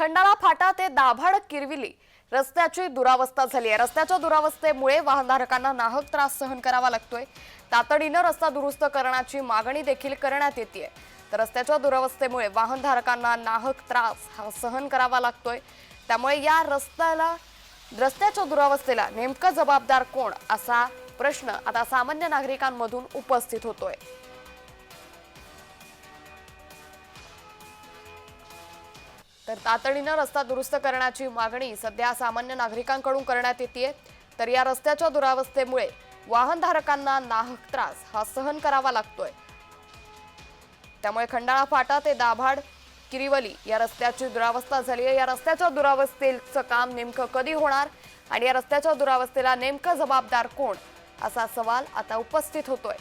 खंडाळा फाटा ते दाभाड किरविली. रस्त्याची दुरावस्था झाली आहे. रस्त्याच्या दुरावस्थेमुळे वाहनधारकांना नाहक त्रास सहन करावा लागतोय. तातडीनं रस्ता दुरुस्त करण्याची मागणी देखील करण्यात येते तर रस्त्याच्या दुरावस्थेमुळे वाहनधारकांना नाहक त्रास हा सहन करावा लागतोय. त्यामुळे या रस्त्याला रस्त्याच्या दुरावस्थेला नेमकं जबाबदार कोण असा प्रश्न आता सामान्य नागरिकांमधून उपस्थित होतोय. तर तातडीनं रस्ता दुरुस्त करण्याची मागणी सध्या सामान्य नागरिकांकडून करण्यात येते तर या रस्त्याच्या दुरावस्थेमुळे वाहनधारकांना नाहक त्रास हा सहन करावा लागतोय. त्यामुळे खंडाळा फाटा ते दाभाड किरिवली या रस्त्याची दुरावस्था झाली आहे. या रस्त्याच्या दुरावस्थेचं काम नेमकं कधी होणार आणि या रस्त्याच्या दुरावस्थेला नेमकं जबाबदार कोण? असा सवाल आता उपस्थित होतोय.